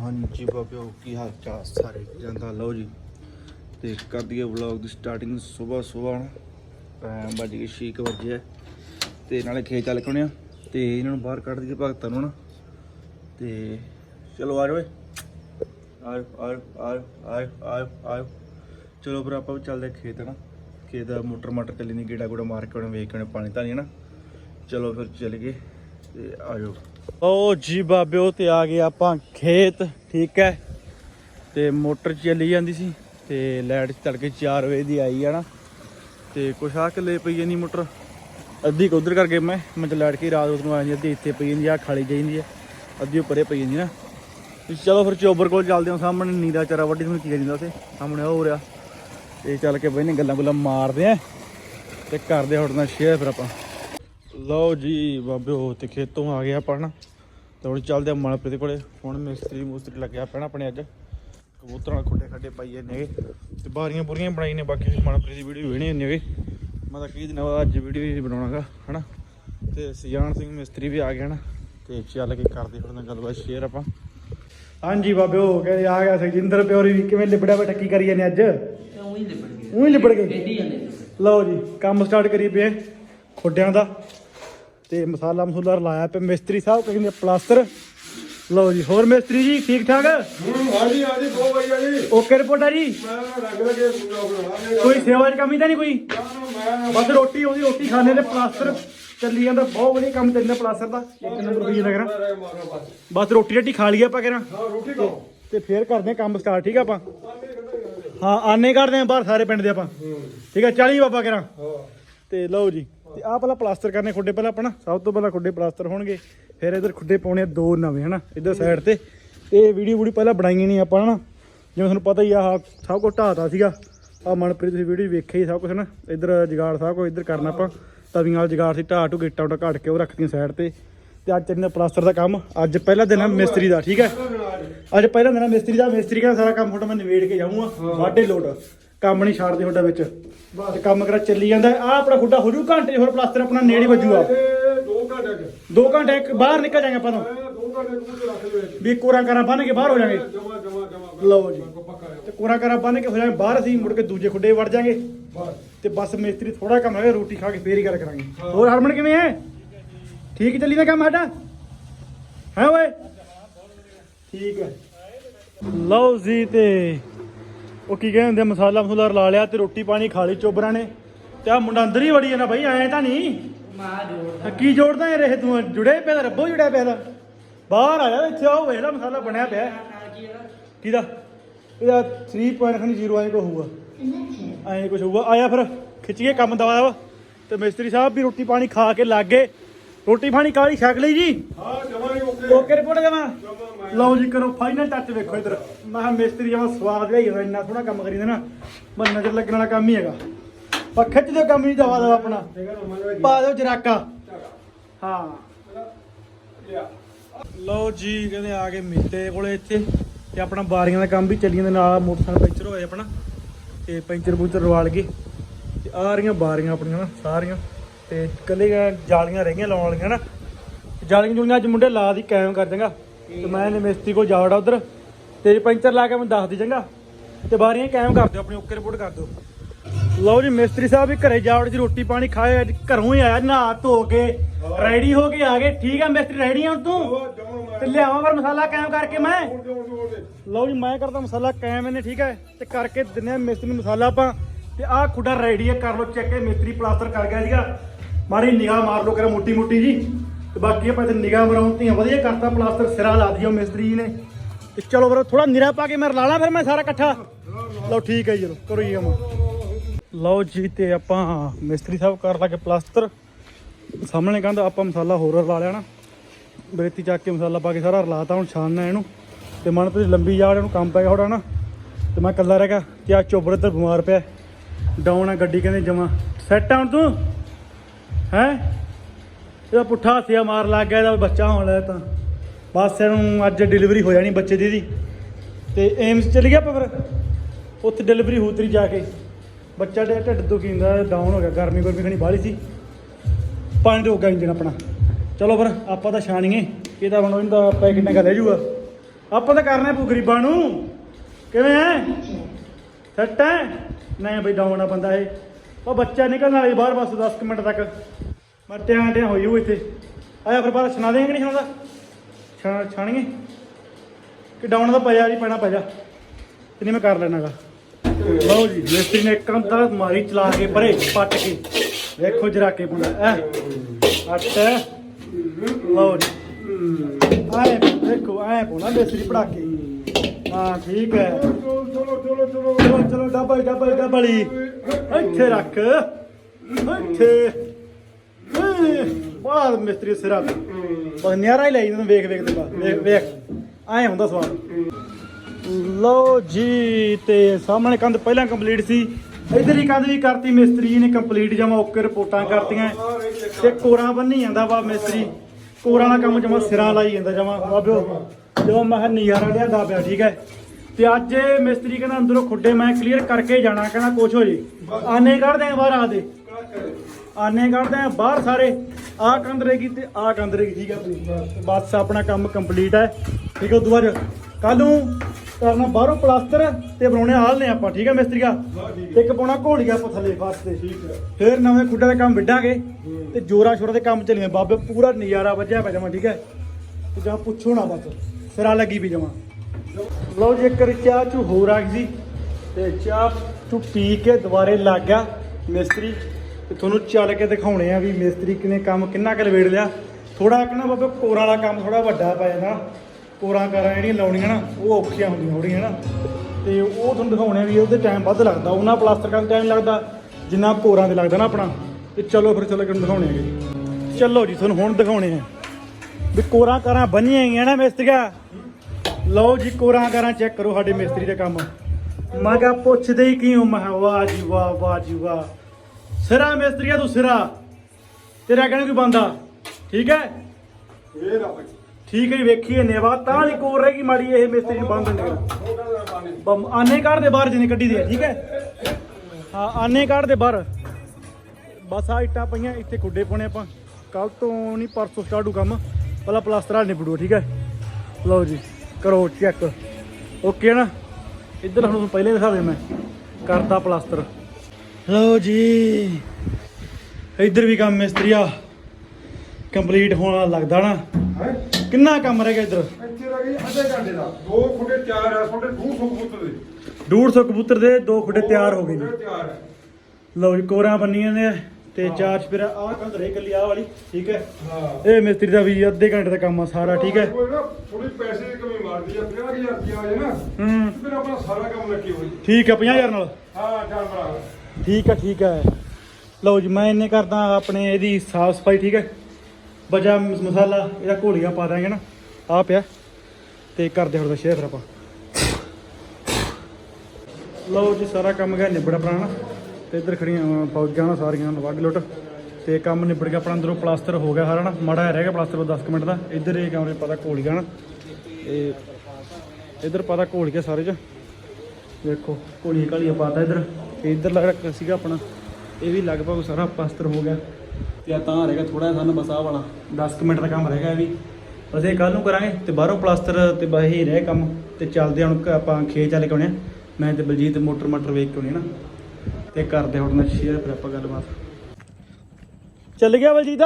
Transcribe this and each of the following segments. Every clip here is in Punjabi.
ਹਾਂਜੀ ਬਾਬਿਓ ਕੀ ਹਾਲ ਚਾਲ ਸਾਰੇ? ਜਾਂਦਾ ਲਓ ਜੀ। ਤੇ ਕਰ ਦਈਏ ਵਲੌਗ ਦੀ ਸਟਾਰਟਿੰਗ ਸਵੇਰ ਸਵੇਰ ਟਾਈਮ ਵੱਜ ਗਏ 6 ਵਜੇ ਹੈ ਤੇ ਨਾਲੇ ਖੇਤ ਚੱਲ ਕੇ ਆਉਣੇ ਆ? ਤੇ ਇਹਨਾਂ ਨੂੰ ਬਾਹਰ ਕੱਢ ਦਈਏ ਭਗਤਾਂ ਨੂੰ ਨਾ ਤੇ ਚਲੋ ਆ ਜਾਓ ਓਏ। ਆਇਓ ਆਇਓ ਆਇਓ ਆਇਓ ਆਇਓ ਚਲੋ ਪਰ ਆਪਾਂ ਵੀ ਚੱਲਦੇ ਆ ਖੇਤ ਨਾ ਖੇਤ ਦਾ ਮੋਟਰ ਮਾਟਰ ਚੱਲੀ ਨਹੀਂ, ਗੇੜਾ ਗੂੜਾ ਮਾਰ ਕੇ ਉਹਨੇ ਵੇਖ ਕੇ ਉਹਨੇ ਪਾਣੀ ਤਾਂ ਨਹੀਂ ਨਾ ਚਲੋ ਫਿਰ ਚੱਲ ਗਏ ਤੇ ਆਜੋ ਓ ਜੀ ਬਾਬਿਓ ਤੇ ਆ ਗਏ ਆਪਾਂ ਖੇਤ, ਠੀਕ ਹੈ? ਤੇ ਮੋਟਰ ਚੱਲੀ ਜਾਂਦੀ ਸੀ ਤੇ ਲਾਈਟ ਤੜਕੇ 4 ਵਜੇ ਦੀ ਆਈ ਹੈ ਨਾ। ਤੇ ਕੁਛ ਆ ਕੇ ਪਈ ਜਾਂਦੀ ਮੋਟਰ। ਅੱਧੀ ਕੁ ਉਧਰ ਕਰਕੇ ਮੈਂ ਮੈਂ ਤੇ ਲਾਈਟ ਕੀ ਰਾਤ ਉਦੋਂ ਆ ਜਾਂਦੀ ਅੱਧੀ ਇੱਥੇ ਪਈ ਜਾਂਦੀ ਆ ਖਾਲੀ ਜਾਂਦੀ ਆ, ਅੱਧੀ ਉਹ ਪਰੇ ਪਈ ਜਾਂਦੀ ਨਾ। ਚਲੋ ਫਿਰ ਚੋਬਰ ਕੋਲ ਚੱਲਦੇ ਹਾਂ, ਸਾਹਮਣੇ ਨੀਰਾ ਚਾਰਾ ਵੱਡੀ ਤੁਹਾਨੂੰ ਕੀ ਜਾਂਦਾ ਉੱਥੇ, ਸਾਹਮਣੇ ਉਹ ਹੋ ਰਿਹਾ। ਤੇ ਚੱਲ ਕੇ ਬਈ ਨੇ ਗੱਲਾਂ ਗੁੱਲਾਂ ਮਾਰਦੇ ਆ, ਤੇ ਕਰਦੇ ਆ ਤੁਹਾਡੇ ਸ਼ੇਅਰ ਫਿਰ ਆਪਾਂ। ਲਓ ਜੀ ਬਾਬੇ ਬਾਬਿਓ ਤੇ ਖੇਤੋਂ ਆ ਗਿਆ ਆਪਾਂ ਨਾ। ਤੇ ਹੁਣ ਚੱਲਦੇ ਆ ਮਨਪ੍ਰੀਤ ਕੋਲੇ। ਹੁਣ ਮਿਸਤਰੀ ਮੁਸਤਰੀ ਲੱਗਿਆ ਪੈਣਾ ਆਪਣੇ ਅੱਜ। ਕਬੂਤਰਾਂ ਨਾਲ ਖੁੱਡੇ ਖੱਡੇ ਪਾਈਏ ਨੇ ਤੇ ਬਾਰੀਆਂ ਬੁਰੀਆਂ ਬਣਾਈ ਨੇ ਬਾਕੀ ਮਨਪ੍ਰੀਤ ਦੀ ਵੀਡੀਓ ਵੇਣੀ ਹੁੰਦੀ ਹੈਗੀ। ਮੈਂ ਤਾਂ ਕਈ ਦਿਨਾਂ ਬਾਅਦ ਅੱਜ ਵੀਡੀਓ ਹੀ ਬਣਾਉਣਾਗਾ ਹਨਾ? ਤੇ ਸਿਆਣ ਸਿੰਘ ਮਿਸਤਰੀ ਵੀ ਆ ਗਿਆ ਨਾ ਤੇ ਚੱਲ ਕੇ ਕਰਦੇ ਹੁਣ ਗੱਲਬਾਤ ਸ਼ੇਅਰ ਆਪਾਂ। ਹਾਂਜੀ ਬਾਬਿਓ ਕਹਿੰਦੇ ਆ ਗਿਆ ਸਜਿੰਦਰ ਪਿਓਰੀ ਵੀ ਕਿਵੇਂ ਲਿਬੜਿਆ ਬੈਠਾ ਕੀ ਕਰੀ ਜਾਂਦੇ ਅੱਜ? ਉਹੀ ਲਿਬੜ ਗਏ। ਉਹੀ ਲਿਬੜ ਗਏ? ਲਓ ਜੀ ਕੰਮ ਸਟਾਰਟ ਕਰੀ ਪਏ ਖੋਡਿਆਂ ਦਾ। ਤੇ ਮਸਾਲਾ ਮਸੂਲਾ ਲਾਇਆ ਪਿਆ। ਮਿਸਤਰੀ ਸਾਹਿਬ ਕਹਿੰਦੇ ਪਲਾਸਟਰ। ਲਓ ਜੀ ਹੋਰ ਮਿਸਤਰੀ ਜੀ ਠੀਕ ਠਾਕ? ਹਾਂਜੀ ਹਾਂਜੀ ਬਹੁਤ ਵਧੀਆ ਜੀ। ਓਕੇ ਰਿਪੋਰਟ ਆ ਜੀ? ਲੱਗ ਲਗੇ ਕੋਈ ਸੇਵਾ ਦੀ ਕਮੀ ਤਾਂ ਨਹੀਂ ਕੋਈ? ਬਸ ਰੋਟੀ ਆਉਂਦੀ ਰੋਟੀ ਖਾਣੇ ਤੇ ਪਲਾਸਟਰ ਚੱਲੀ ਜਾਂਦਾ ਬਹੁਤ ਵਧੀਆ ਕੰਮ ਚੱਲਦਾ ਪਲਾਸਟਰ ਦਾ। ਇੱਕ ਨੰਬਰ ਵੀ ਲੱਗਣਾ ਮਾਰਾ ਮਾਰਾ ਬਸ। ਰੋਟੀ ਰੱਟੀ ਖਾ ਲਈ ਆਪਾਂ ਕਿਹੜਾ ਹਾਂ ਰੋਟੀ ਖਾਓ। ਤੇ ਫੇਰ ਕਰਦੇ ਕੰਮ ਸਟਾਰਟ ਠੀਕ ਆ ਆਪਾਂ? ਹਾਂ। ਆਨੇ ਕੱਢਦੇ ਆ ਬਾਹਰ ਸਾਰੇ ਪਿੰਡ ਦੇ ਆਪਾਂ। ਠੀਕ ਆ 40 ਬਾਬਾ ਕਿਹੜਾ ਹਾਂ। ਤੇ ਲਓ ਜੀ। ਤੇ ਆਹ ਪਹਿਲਾਂ ਪਲਾਸਟਰ ਕਰਨੇ ਖੁੱਡੇ ਪਹਿਲਾਂ ਆਪਣਾ ਸਭ ਤੋਂ ਪਹਿਲਾਂ ਖੁੱਡੇ ਪਲਾਸਟਰ ਹੋਣਗੇ ਫਿਰ ਇਧਰ ਖੁੱਡੇ ਪਾਉਣੇ ਆ ਦੋ ਨਵੇਂ ਹਨਾ ਇਧਰ ਸਾਈਡ ਤੇ। ਤੇ ਵੀਡੀਓ ਵੀਡੀਓ ਪਹਿਲਾਂ ਬਣਾਈਆਂ ਨਹੀਂ ਆਪਾਂ ਹਨਾ। ਜਿਵੇਂ ਤੁਹਾਨੂੰ ਪਤਾ ਹੀ ਆ ਆਹ ਸਭ ਕੁਝ ਢਾਤਾ ਸੀਗਾ। ਆ ਮਨਪ੍ਰੀਤ ਦੀ ਵੀਡੀਓ ਵੇਖਿਆ ਹੀ ਸਭ ਕੁਝ ਹਨਾ। ਇਧਰ ਜਗਾੜ ਸਭ ਕੁਝ ਇਧਰ ਕਰਨਾ ਆਪਾਂ। ਤਵੀਆਂ ਵਾਲ ਜਗਾੜ ਸੀ ਢਾਹ ਟੂ ਗਿੱਟਾ ਉਟਾ ਘੜ ਕੇ ਉਹ ਰੱਖਦੀਆਂ ਸਾਈਡ ਤੇ। ਤੇ ਅੱਜ ਚੱਲਣਾ ਪਲਾਸਟਰ ਦਾ ਕੰਮ ਅੱਜ ਪਹਿਲਾ ਦਿਨ ਆ ਮਿਸਤਰੀ ਦਾ ਠੀਕ ਹੈ? ਅੱਜ ਪਹਿਲਾ ਦਿਨ ਆ ਮਿਸਤਰੀ ਦਾ ਮਿਸਤਰੀ ਕਹਿੰਦਾ ਸਾਰਾ ਕੰਮ ਤੁਹਾਡਾ ਮੈਂ ਨਿਬੇੜ ਕੇ ਜਾਊਂਗਾ ਵਾਢੇ ਲੋਟ। ਕੰਮ ਨਹੀਂ ਛੱਡਦੇ ਤੁਹਾਡਾ ਵਿੱਚ। ਬਸ ਕੰਮ ਕਰਾ ਚੱਲੀ ਜਾਂਦਾ। ਆ ਆਪਣਾ ਖੁੱਡਾ ਹੋ ਜੂ ਘੰਟੇ 'ਚ ਹੋਰ ਪਲਾਸਟਰ ਆਪਣਾ ਨੇੜੇ ਵੱਜੂਗਾ ਇਹ ਦੋ ਘੰਟੇ ਦੋ ਘੰਟੇ ਇੱਕ ਬਾਹਰ ਨਿਕਲ ਜਾਏਗਾ ਆਪਾਂ ਤੋਂ। ਮੈਂ ਦੋ ਘੰਟੇ ਕਬੂਤਰ ਰੱਖ ਵਿੱਚ ਵੀ ਕੋਰਾ ਕਰਾ ਬੰਨ ਕੇ ਬਾਹਰ ਹੋ ਜਾਾਂਗੇ ਜਮਾ ਜਮਾ ਜਮਾ ਲਓ ਜੀ। ਪੱਕਾ ਹੈ। ਤੇ ਕੋਰਾ ਕਰਾ ਬੰਨ ਕੇ ਹੋ ਜਾਾਂਗੇ ਬਾਹਰ ਅਸੀਂ ਮੁੜ ਕੇ ਦੂਜੇ ਖੁੱਡੇ ਵੜ ਜਾਾਂਗੇ। ਬਸ। ਤੇ ਬਸ ਮਿਸਤਰੀ ਥੋੜਾ ਕੰਮ ਹੈਗਾ ਰੋਟੀ ਖਾ ਕੇ ਫੇਰ ਹੀ ਗੱਲ ਕਰਾਂਗੇ। ਹੋਰ ਹਰਮਨ ਕਿਵੇਂ ਹੈ? ਠੀਕ ਚੱਲੀ ਨਾ ਕੰਮ ਸਾਡਾ? ਹੈ ਓਏ? ਠੀਕ ਹੈ। ਲਓ ਜੀ ਤੇ ਉਹ ਕੀ ਕਹਿੰਦੇ ਹੁੰਦੇ ਆ, ਮਸਾਲਾ ਮਸੂਲਾ ਲਾ ਲਿਆ ਤੇ ਰੋਟੀ ਪਾਣੀ ਖਾ ਲਈ ਚੋਬਰਾਂ ਨੇ। ਤੇ ਆ ਮੁੰਡਾ ਅੰਦਰ ਹੀ ਵੜੀ ਜਾਂਦਾ ਬਾਈ ਐਂ ਤਾਂ ਨਹੀਂ? ਮਾਂ ਜੋੜ ਆ ਕੀ ਜੋੜਦਾ ਇਹ? ਰਹੇ ਤੂੰ ਜੁੜੇ ਪਿਆ ਰੱਬੋ ਜੁੜਿਆ ਪਿਆ ਦਾ ਬਾਹਰ ਆ ਜਾ ਇੱਥੇ ਆਓ ਵੇਖ ਲੈ ਮਸਾਲਾ ਬਣਿਆ ਪਿਆ। ਕਿਹਦਾ? ਇਹਦਾ 3.0 ਐਂ ਕੋ ਹੋਊਗਾ ਐਂ ਕੁਝ ਹੋਊਗਾ। ਆਇਆ ਫਿਰ ਖਿੱਚੀਏ ਕੰਮ ਦਵਾ ਦਵਾ। ਤੇ ਮਿਸਤਰੀ ਸਾਹਿਬ ਵੀ ਰੋਟੀ ਪਾਣੀ ਖਾ ਕੇ ਲੱਗ ਗਏ। ਰੋਟੀ ਪਾਣੀ ਕਾਲੀ ਛਕ ਲਈ ਜੀ? ਹਾਂ ਹੀ ਓਕੇ ਰਿਪੋਰਟ ਜਮਾ ਲਓ ਜੀ, ਕਰੋ ਫਾਈਨਲ ਟੱਚ ਵੇਖੋ ਇਧਰ। ਮੈਂ ਕਿਹਾ ਮਿਸਤਰੀ ਜਮਾ ਸਵਾਦ ਲਿਆਈ ਹੋਇਆ, ਇੰਨਾ ਸੋਹਣਾ ਕੰਮ ਕਰੀਂਦੇ ਨਾ, ਮਨ ਨਜ਼ਰ ਲੱਗਣ ਵਾਲਾ ਕੰਮ ਹੀ ਹੈਗਾ। ਪਰ ਖਿੱਚ ਦਿਓ ਕੰਮ ਹੀ, ਦਵਾ ਦਵਾ ਆਪਣਾ। ਪਾ ਦਿਓ ਜਰਾਕਾ। ਹਾਂ। ਲਓ ਜੀ, ਕਹਿੰਦੇ ਆ ਕੇ ਮੀਤੇ ਕੋਲੇ ਇੱਥੇ, ਤੇ ਆਪਣਾ ਬਾਰੀਆਂ ਦਾ ਕੰਮ ਵੀ ਚੱਲੀ ਜਾਂਦਾ, ਨਾਲ ਮੋਟਰਸਾਈਕਲ ਪੈਂਚਰ ਹੋਇਆ ਆਪਣਾ, ਤੇ ਪੈਂਚਰ ਪੂਚਰ ਰਵਾਲ ਗਏ ਤੇ ਆ ਰਹੀਆਂ ਬਾਰੀਆਂ ਆਪਣੀਆਂ ਨਾ ਸਾਰੀਆਂ, ਤੇ ਕੱਲੇ ਜਾਲੀਆਂ ਰਹਿ ਗਈਆਂ ਲਾਉਣ ਵਾਲੀਆਂ ਨਾ। ਜਾਲੀਆਂ ਜੁਲੀਆਂ ਅੱਜ ਮੁੰਡੇ ਲਾ ਦੀ ਕਾਇਮ ਕਰ ਦੇਗਾ। ਤੇ ਮੈਂ ਇਹਨੇ ਮਿਸਤਰੀ ਕੋਲ ਜਾਵੜਾ ਉਧਰ। ਤੇ ਪੈਂਚਰ ਲਾ ਕੇ ਮੈਂ ਦੱਸ ਦੀ ਚੰਗਾ। ਤੇ ਬਾਰੀਆਂ ਕਾਇਮ ਕਰ ਦਿਓ, ਆਪਣੀ ਓਕੇ ਰਿਪੋਰਟ ਕਰ ਦਿਓ। ਲਓ ਜੀ, ਮਿਸਤਰੀ ਸਾਹਿਬ ਵੀ ਘਰੇ ਜਾਵੜ ਜੀ ਰੋਟੀ ਪਾਣੀ ਖਾਏ, ਅੱਜ ਘਰੋਂ ਹੀ ਆਇਆ, ਨਹਾ ਧੋ ਕੇ। ਰੈਡੀ ਹੋ ਕੇ ਆ ਗਏ। ਠੀਕ ਆ ਮਿਸਤਰੀ, ਰੈਡੀ ਆ ਹੁਣ ਤੂੰ? ਤੇ ਲਿਆਵਾਂ ਫਿਰ ਮਸਾਲਾ ਕਾਇਮ ਕਰਕੇ ਮੈਂ? ਲਓ ਜੀ, ਮੈਂ ਕਰਦਾ ਮਸਾਲਾ ਕਾਇਮ ਇਹਨੇ, ਠੀਕ ਹੈ ਤੇ ਕਰਕੇ ਦਿੰਨੇ ਆ ਮਿਸਤਰੀ ਨੂੰ ਮਸਾਲਾ ਆਪਾਂ। ਤੇ ਆਹ ਖੁੱਡਾ ਰੈਡੀ ਹੈ ਕਰ ਲਓ ਚੈੱਕ, ਇਹ ਮਿਸਤਰੀ ਪਲਾਸਟਰ ਕਰ ਗਿਆ ਸੀਗਾ। ਮਾੜੀ ਨਿਗਾਹ ਮਾਰ ਲਓ, ਕਰਾ ਮੋਟੀ ਮੋਟੀ ਜੀ। ਤੇ ਬਾਕੀ ਆਪਾਂ ਤੇ ਨਿਗਾਹ ਮਰਾਉਂਤੀਆਂ ਵਧੀਆ ਕਰਤਾ, ਪਲਾਸਟਰ ਸਿਰਾ ਲਾ ਦਿਓ ਮਿਸਤਰੀ ਜੀ ਨੇ। ਤੇ ਚਲੋ ਫਿਰ ਥੋੜਾ ਨਿਰਾ ਪਾ ਕੇ ਮੈਂ ਲਾ ਲਾਂ ਫਿਰ ਮੈਂ ਸਾਰਾ ਇਕੱਠਾ। ਲਓ ਠੀਕ ਹੈ ਜੀ ਚਲੋ, ਕਰੋ ਜੀ ਕੰਮ। ਲਓ ਜੀ ਤੇ ਆਪਾਂ ਮਿਸਤਰੀ ਸਾਹਿਬ ਕਰ ਲਾਗੇ ਪਲਾਸਟਰ। ਸਾਹਮਣੇ ਕਹਿੰਦਾ ਆਪਾਂ ਮਸਾਲਾ ਹੋਰ ਰਲਾ ਲਿਆ ਨਾ। ਬਰੇਤੀ ਚੱਕ ਕੇ ਮਸਾਲਾ ਪਾ ਕੇ ਸਾਰਾ ਰਲਾਤਾ, ਹੁਣ ਛਾਨਣਾ ਇਹਨੂੰ। ਤੇ ਮਨਪ੍ਰੀਤ ਲੰਬੀ ਜਾ ਉਹਨੂੰ ਕੰਮ ਪੈ ਗਿਆ ਥੋੜਾ ਨਾ। ਤੇ ਮੈਂ ਇਕੱਲਾ ਰਹਿ ਗਿਆ ਤੇ ਆ ਚੋਬਰ ਇੱਧਰ ਬਿਮਾਰ ਪਿਆ। ਡਾਊਨ ਆ ਗੱਡੀ, ਕਹਿੰਦੇ ਜਮਾ। ਸੈੱਟ ਆ ਹੁਣ ਤੂੰ। ਹੈ? ਇਹਦਾ ਪੁੱਠਾ ਹੱਥਿਆ ਮਾਰ ਲੱਗ ਗਿਆ, ਇਹਦਾ ਬੱਚਾ ਹੋਣ ਲੱਗਾ ਤਾਂ। ਬਸ ਇਹਨੂੰ ਅੱਜ ਡਿਲੀਵਰੀ ਹੋ ਜਾਣੀ ਬੱਚੇ ਦੀ ਇਹਦੀ। ਤੇ ਏਮਸ ਚਲ ਗਿਆ ਆਪਾਂ ਫਿਰ? ਉੱਥੇ ਡਿਲੀਵਰੀ ਹੋਤਰੀ ਜਾ ਕੇ। ਬੱਚਾ ਦੇ ਢਿੱਡ ਦੁਖੀ ਹੁੰਦਾ ਡਾਊਨ ਹੋ ਗਿਆ, ਗਰਮੀ ਗਰਮੀ ਖਣੀ ਬਾਹਲੀ ਸੀ। ਪਾਣੀ ਰੋਕ ਗਿਆ ਇੰਜਨ ਆਪਣਾ। ਚਲੋ ਫਿਰ, ਆਪਾਂ ਤਾਂ ਛਾਣੀਏ। ਇਹ ਤਾਂ ਹੁਣ ਇਹਦਾ ਪੈਕੇਟ ਨਾਲ ਲੈ ਜੂਗਾ ਆਪਾਂ ਤਾਂ ਕਰਨਾ ਪੂ ਗਰੀਬਾਂ ਨੂੰ। ਕਿਵੇਂ ਐ? ਸੱਟ ਐ? ਨਹੀਂ ਬਈ ਡਾਉਣਾ ਬੰਦਾ ਇਹ। ਉਹ ਬੱਚਾ ਨਿਕਲਣ ਵਾਲੀ ਬਾਹਰ, ਬਸ 10 ਕੁ ਮਿੰਟ ਤੱਕ। ਮੈਂ ਟਿਆਂ ਟਿਆਂ ਹੋਈ ਉਹ ਇੱਥੇ। ਆਇਆ ਫਿਰ ਬਾਹਰ ਸੁਣਾ ਦੇਂਗੇ ਨਹੀਂ ਸੁਣਾਦਾ ਛਾ ਛਾਣੀਏ। ਕਿ ਡਾਉਣ ਦਾ ਪਿਆ ਜੀ, ਪੈਣਾ ਪੈ ਤੇ ਨਹੀਂ ਮੈਂ ਕਰ ਲੈਣਾਗਾ। ਲਓ ਜੀ, ਮਿਸਤਰੀ ਨੇ ਕੰਧਾ ਮਾਰੀ ਚਲਾ ਕੇ ਪਰੇ ਪੱਟ ਕੇ। ਵੇਖੋ ਜਰਾ ਕੇ ਪੁੰਦਾ ਐ ਅੱਟ ਲਓ ਜੀ। ਆਏ ਦੇਖੋ ਆਏ ਪੁੰਦਾ ਮਿਸਤਰੀ ਪੜਾ ਕੇ ਹਾਂ, ਠੀਕ ਹੈ। ਚਲੋ ਚਲੋ ਚਲੋ ਚਲੋ ਚਲੋ ਡਬਲ ਡਬਲ ਇੱਥੇ ਰੱਖ। ਇੱਥੇ। ਬਾਹਰ ਮਿਸਤਰੀ ਸਿਰਾ ਤੇ। ਬਸ ਨਿਆਰਾ ਹੀ ਲੈ ਜਾਂਦਾ ਵੇਖ ਵੇਖ ਤੇ ਬਾਅਦ ਵੇਖ ਵੇਖ। ਐ ਹੁੰਦਾ ਸਵਾਦ ਲਓ ਜੀ, ਤੇ ਸਾਹਮਣੇ ਕੰਧ ਪਹਿਲਾਂ ਕੰਪਲੀਟ ਸੀ। ਇਧਰ ਹੀ ਕੰਧ ਵੀ ਕਰਤੀ, ਮਿਸਤਰੀ ਨੇ ਕੰਪਲੀਟ ਜਮਾ ਓਕੇ ਰਿਪੋਰਟਾਂ ਕਰਤੀਆਂ। ਤੇ ਕੋਰਾਂ ਬੰਨੀ ਜਾਂਦਾ ਵਾ ਮਿਸਤਰੀ। ਕੋਰਾਂ ਦਾ ਕੰਮ ਜਮਾ ਸਿਰਾਂ ਲਾਈ ਜਾਂਦਾ ਜਮਾ, ਬਾਬਿਓ। ਜਦੋਂ ਮੈਂ ਕਿਹਾ ਨਜ਼ਾਰਾ ਲਿਆਂਦਾ ਪਿਆ, ਠੀਕ ਹੈ। ਤੇ ਅੱਜ ਮਿਸਤਰੀ ਕਹਿੰਦਾ ਅੰਦਰੋਂ ਖੁੱਡੇ, ਮੈਂ ਕਲੀਅਰ ਕਰਕੇ ਜਾਣਾ, ਕਹਿੰਦਾ ਕੁਛ ਹੋ ਜੇ। ਆਨੇ ਕੱਢ ਦੇ ਬਾਹਰ ਆ ਦੇ। ਆਨੇ ਕੱਢਦੇ ਆ ਬਾਹਰ ਸਾਰੇ। ਆਹ ਕੰਧ ਰਹੇਗੀ ਤੇ ਆਹ ਕੰਧ ਰਹੇਗੀ ਠੀਕ ਆਪਣੀ ਬਸ ਆਪਣਾ ਕੰਮ ਕੰਪਲੀਟ ਹੈ ਠੀਕ ਹੈ ਉਦੋਂ ਬਾਅਦ ਕੱਲ ਨੂੰ ਕਰਨਾ ਬਾਹਰੋਂ ਪਲਾਸਟਰ ਤੇ ਬਣਾਉਣੇ ਹਾਲ ਨੇ ਆਪਾਂ ਠੀਕ ਹੈ ਮਿਸਤਰੀਆ ਇੱਕ ਪਾਉਣਾ ਘੋੜੀਆ ਆਪਾਂ ਥੱਲੇ ਬਸ ਤੇ ਠੀਕ ਹੈ ਫਿਰ ਨਵੇਂ ਖੁੱਡੇ ਦਾ ਕੰਮ ਵਿੱਢਾਂਗੇ ਤੇ ਜੋਰਾ ਸ਼ੋਰਾ ਦੇ ਕੰਮ ਚੱਲੀਆਂ। ਬਾਬੇ ਪੂਰਾ ਨਜ਼ਾਰਾ ਵੱਜਿਆ ਪਿਆ ਜਮਾ ਠੀਕ ਹੈ ਤੇ ਜਾਂ ਪੁੱਛੋ ਨਾ ਬਸ ਸਿਰਾ ਲੱਗੀ ਵੀ ਜਮਾ। ਲਓ ਜੀ ਇੱਕ ਚਾਹ ਚੂ ਹੋਰ ਆ ਗਈ ਤੇ ਚਾਹ ਚੂ ਪੀ ਕੇ ਦੁਬਾਰੇ ਲੱਗ ਗਿਆ ਮਿਸਤਰੀ। ਤੇ ਤੁਹਾਨੂੰ ਚੱਲ ਕੇ ਦਿਖਾਉਣੇ ਆ ਵੀ ਮਿਸਤਰੀ ਕਿਨੇ ਕੰਮ ਕਿੰਨਾ ਕੁ ਲਵੇੜ ਲਿਆ। ਥੋੜਾ ਕਿ ਨਾ ਬਾਬਾ ਕੋਰਾਂ ਵਾਲਾ ਕੰਮ ਥੋੜਾ ਵੱਡਾ ਪੈ ਜਾਂਦਾ। ਕੋਰਾਂ ਕਾਰਾਂ ਜਿਹੜੀਆਂ ਲਾਉਣੀਆਂ ਨਾ, ਉਹ ਔਖੀਆਂ ਹੁੰਦੀਆਂ ਥੋੜੀਆਂ ਨਾ। ਤੇ ਉਹ ਤੁਹਾਨੂੰ ਦਿਖਾਉਣੇ ਆ ਵੀ ਉਹਦੇ ਟਾਈਮ ਵੱਧ ਲੱਗਦਾ। ਉਹਨਾਂ ਪਲਾਸਟਰ ਕਰਨ ਟਾਈਮ ਲੱਗਦਾ, ਜਿੰਨਾ ਕੋਰਾਂ ਤੇ ਲੱਗਦਾ ਨਾ ਆਪਣਾ। ਤੇ ਚਲੋ ਫਿਰ ਚਲੋ ਕਿਨੂੰ ਦਿਖਾਉਣੇ ਆ ਜੀ। ਚਲੋ ਜੀ, ਤੁਹਾਨੂੰ ਹੁਣ ਦਿਖਾਉਣੇ ਆ। ਵੀ ਕੋਰਾਂ ਕਾਰਾਂ ਬੰਨੀਆਂ ਗਈਆਂ ਨਾ ਮਿਸਤਰੀਆ। ਲਓ ਜੀ, ਕੋਰਾਂ ਕਾਰਾਂ ਚੈੱਕ ਕਰੋ ਸਾਡੇ ਮਿਸਤਰੀ ਦਾ ਕੰਮ। ਮੈਂ ਕਿਹਾ ਪੁੱਛਦੇ ਹੀ ਕਿਉਂ? ਮੈਂ ਕਿਹਾ, ਵਾਹ ਜੀ ਵਾਹ ਵਾਹ ਜੀ ਵਾਹ। ਸਿਰਾ ਮਿਸਤਰੀਆ ਤੂੰ ਸਿਰਾ। ਤੇਰਾ ਕਹਿਣਾ ਕੋਈ ਬੰਦਾ? ਠੀਕ ਹੈ? ਇਹ ਰੱਬ ਠੀਕ ਹੈ ਜੀ ਵੇਖੀਏ ਨੇਵਾ ਤਾਂ ਨਹੀਂ ਕੋਰ ਰਹੇਗੀ ਮਾੜੀ ਇਹ ਮਿਸਤਰੀ ਨੂੰ ਬੰਦ ਨਹੀਂ ਉਹ ਗੱਲ ਪਾਣੀ ਬਮ ਆਨੇ ਕਾੜ ਦੇ ਬਾਹਰ ਜਿਹਨੇ ਕੱਢੀ ਦੀ ਹੈ ਠੀਕ ਹੈ? ਹਾਂ ਆਨੇ ਕਾੜ ਦੇ ਬਾਹਰ। ਬਸ ਆ ਇੱਟਾਂ ਪਈਆਂ ਇੱਥੇ ਖੁੱਡੇ ਪਾਉਣੇ ਆਪਾਂ। ਕੱਲ ਤੋਂ ਨਹੀਂ ਪਰਸੋਂ ਸਟਾਰਟ ਕੰਮ। ਪਹਿਲਾਂ ਪਲਾਸਟਰ ਨਿਬੜੂ ਠੀਕ ਹੈ? ਲਓ ਜੀ ਕਰੋ ਚੈੱਕ ਓਕੇ ਨਾ? ਇੱਧਰ ਹੁਣ ਤੁਹਾਨੂੰ ਪਹਿਲੇ ਦਿਖਾ ਦੇ ਮੈਂ। ਕਰਤਾ ਪਲਾਸਟਰ। ਲਓ ਜੀ। ਇੱਧਰ ਵੀ ਕੰਮ ਮਿਸਤਰੀਆ ਕੰਪਲੀਟ ਹੋਣ ਵਾਲਾ ਲੱਗਦਾ ਨਾ। ਹੈ? ਕਿੰਨਾ ਕੰਮ ਰਹਿ ਗਿਆ ਇੱਧਰ? ਇੱਥੇ ਰਹਿ ਗਈ ਅੱਧੇ ਘੰਟੇ ਦਾ। ਦੋ ਖੁੱਡੇ ਤਿਆਰ ਆ ਤੁਹਾਡੇ ਦੋ ਸੌ ਕਬੂਤਰ ਦੇ। 150 ਕਬੂਤਰ ਦੇ ਦੋ ਖੁੱਡੇ ਤਿਆਰ ਹੋ ਗਏ ਤਿਆਰ ਹੈ ਲਓ ਜੀ ਕੋਰਾਂ ਬੰਨੀਆਂ ਨੇ ਤੇ ਚਾਰ ਚਪੇਰਾ। ਆਹ ਕੰਧ ਰਹਿ ਕੱਲੀ ਆਹ ਵਾਲੀ ਠੀਕ ਹੈ? ਹਾਂ। ਇਹ ਮਿਸਤਰੀ ਦਾ ਵੀ ਅੱਧੇ ਘੰਟੇ ਦਾ ਕੰਮ ਆ ਸਾਰਾ ਠੀਕ ਹੈ? ਨਾ ਥੋੜੀ ਪੈਸੇ ਦੀ ਕਮੀ ਮਾਰਦੀ ਆ 50000 ਰੁਪਇਆ ਆ ਜੇ ਨਾ ਹੂੰ। ਫਿਰ ਆਪਣਾ ਸਾਰਾ ਕੰਮ ਲੱਗੀ ਹੋਈ ਠੀਕ ਹੈ 50000 ਨਾਲ। ਹਾਂ ਚੱਲ ਭਰਾ ਠੀਕ ਹੈ ਠੀਕ ਹੈ ਲਓ ਜੀ, ਮੈਂ ਇੰਨੇ ਕਰਦਾ ਆਪਣੇ ਇਹਦੀ ਸਾਫ਼ ਸਫ਼ਾਈ, ਠੀਕ ਹੈ ਬਜਾ ਮਸਾਲਾ, ਇਹਦਾ ਘੋਲੀਆ ਪਾ ਦਾਂਗੇ ਨਾ ਆ ਪਿਆ। ਤੇ ਕਰਦੇ ਹੁਣ ਦਾ ਸ਼ੇਅਰ ਫਿਰ ਆਪਾਂ। ਲਓ ਜੀ, ਸਾਰਾ ਕੰਮ ਗਿਆ ਨਿਬੜਾ ਪੁਰਾਣਾ ਤੇ ਇੱਧਰ ਖੜੀਆਂ ਫੌਜਾਂ ਨਾ ਸਾਰੀਆਂ, ਵੱਗ ਲੁੱਟ। ਤੇ ਕੰਮ ਨਿਬੜ ਗਿਆ ਆਪਣਾ, ਅੰਦਰੋਂ ਪਲਾਸਟਰ ਹੋ ਗਿਆ ਸਾਰਾ ਨਾ ਮਾੜਾ ਜਿਹਾ ਰਹਿ ਗਿਆ ਪਲਾਸਟਰ 10 ਕੁ ਮਿੰਟ ਦਾ। ਇੱਧਰ ਇਹ ਕਮਰੇ ਪਤਾ ਘੋਲ ਗਿਆ ਨਾ ਤੇ ਇੱਧਰ ਪਤਾ ਘੋਲ ਗਿਆ ਸਾਰੇ ਚ। ਦੇਖੋ ਕੋਲੀ ਕਾਲੀਆਂ ਪਾਤਾ ਇੱਧਰ। ਤੇ ਇੱਧਰ ਲੱਗ ਸੀਗਾ ਆਪਣਾ ਇਹ ਵੀ ਲਗਭਗ ਸਾਰਾ ਪਲਾਸਟਰ ਹੋ ਗਿਆ। ਤੇ ਆ ਤਾਂ ਰਹਿ ਗਿਆ ਥੋੜਾ ਜਿਹਾ ਸਾਨੂੰ ਬਸ ਆਹ ਵਾਲਾ। 10 ਕੁ ਮਿੰਟ ਦਾ ਕੰਮ ਰਹਿ ਗਿਆ ਇਹ ਵੀ। ਬਸ ਇਹ ਕੱਲ ਨੂੰ ਕਰਾਂਗੇ ਤੇ ਬਾਹਰੋਂ ਪਲਾਸਟਰ ਤੇ ਬਸ ਇਹ ਰਹਿ ਕੰਮ। ਤੇ ਚੱਲਦੇ ਹੁਣ ਆਪਾਂ ਖੇਤ ਚੱਲ ਕੇ ਆਉਣੇ ਆ। ਮੈਂ ਤੇ ਬਲਜੀਤ ਮੋਟਰ ਮਟਰ ਵੇਖ ਕੇ ਆਉਣੀ ਨਾ। ਤੇ ਕਰਦੇ ਹੁਣ ਨਾਲ ਸ਼ੇਅਰ ਫਿਰ ਆਪਾਂ ਗੱਲਬਾਤ। ਚੱਲ ਗਿਆ ਬਲਜੀਤ।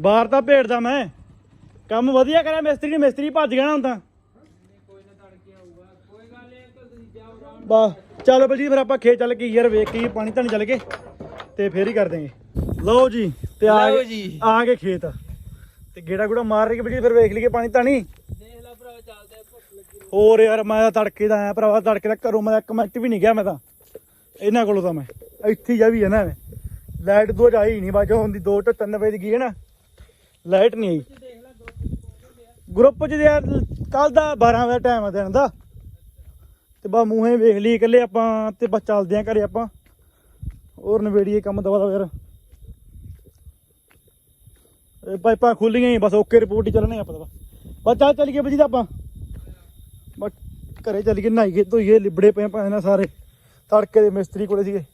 ਬਾਹਰ ਤਾਂ ਭੇੜਦਾ ਮੈਂ। ਕੰਮ ਵਧੀਆ ਕਰਿਆ ਮਿਸਤਰੀ ਨੇ ਮਿਸਤਰੀ ਭੱਜ ਗਿਆ ਨਾ ਹੁਣ ਤਾਂ। ਬਾ ਚੱਲ ਬਲਜੀਤ ਫਿਰ ਆਪਾਂ ਖੇਤ ਚੱਲ ਕੇ ਯਾਰ ਵੇਖ ਕੇ ਪਾਣੀ ਤਾਂ ਨਹੀਂ ਚੱਲ ਕੇ ਤੇ ਫੇਰ ਹੀ ਕਰ ਦੇਂਗੇ ਲਓ ਜੀ ਤੇ ਆ ਲਓ ਗਏ ਜੀ। ਆ ਗਏ ਖੇਤ। ਤੇ ਗੇੜਾ ਗੁੜਾ ਮਾਰ ਰਹੀ ਬਲਜੀਤ ਫਿਰ ਵੇਖ ਲਈਏ ਪਾਣੀ ਤਾਂ ਨਹੀਂ ਦੇਖ ਲੈ ਭਰਾ ਚੱਲਦੇ ਭੁੱਖ ਲੱਗੀ ਹੋਰ ਯਾਰ ਮੈਂ ਤਾਂ ਤੜਕੇ ਦਾ ਆਇਆ ਭਰਾਵਾ ਤੜਕੇ ਦਾ ਘਰੋਂ ਮੈਂ ਇੱਕ ਮਿੰਟ ਵੀ ਨਹੀਂ ਗਿਆ ਮੈਂ ਤਾਂ। ਇਹਨਾਂ ਕੋਲੋਂ ਤਾਂ ਮੈਂ। ਇੱਥੇ ਹੀ ਜਾ ਵੀ ਹੈ ਨਾ ਮੈਂ। ਲਾਈਟ ਦੋ ਆਈ ਨਹੀਂ ਬਾਜੋ ਹੁੰਦੀ 2 ਤੋਂ 3 ਵਜੇ ਦੀ ਗਈ ਹੈ ਨਾ। ਲਾਈਟ ਨਹੀਂ ਆਈ। ਗਰੁੱਪ ਚ ਯਾਰ ਕੱਲ ਦਾ 12 ਵਜੇ ਟਾਈਮ ਆ ਦਿਨ ਦਾ। ਤੇ ਬਾ ਮੂੰਹੇ ਵੇਖ ਲਈ ਇਕੱਲੇ ਆਪਾਂ ਤੇ ਬਸ ਚੱਲਦੇ ਆਂ ਘਰੇ ਆਪਾਂ। ਹੋਰ ਨਵੇੜੀਏ ਕੰਮ ਦਵਾ ਦਾ ਯਾਰ ਇਹ ਪਾਈਪਾਂ ਖੁੱਲੀਆਂ ਹੀ, ਬਸ ਓਕੇ ਰਿਪੋਰਟ ਹੀ ਚੱਲਣੇ ਆਪਾਂ ਤਾਂ ਬਸ। ਚੱਲ ਚੱਲ ਗਏ ਬਜੀ ਦਾ ਆਪਾਂ। ਬਸ ਘਰੇ ਚੱਲ ਗਏ ਨਹਾਈਏ ਧੋਈਏ, ਲਿਬੜੇ ਪਏ ਪਏ ਨਾ ਸਾਰੇ। ਤੜਕੇ ਦੇ ਮਿਸਤਰੀ ਕੋਲੇ ਸੀਗੇ।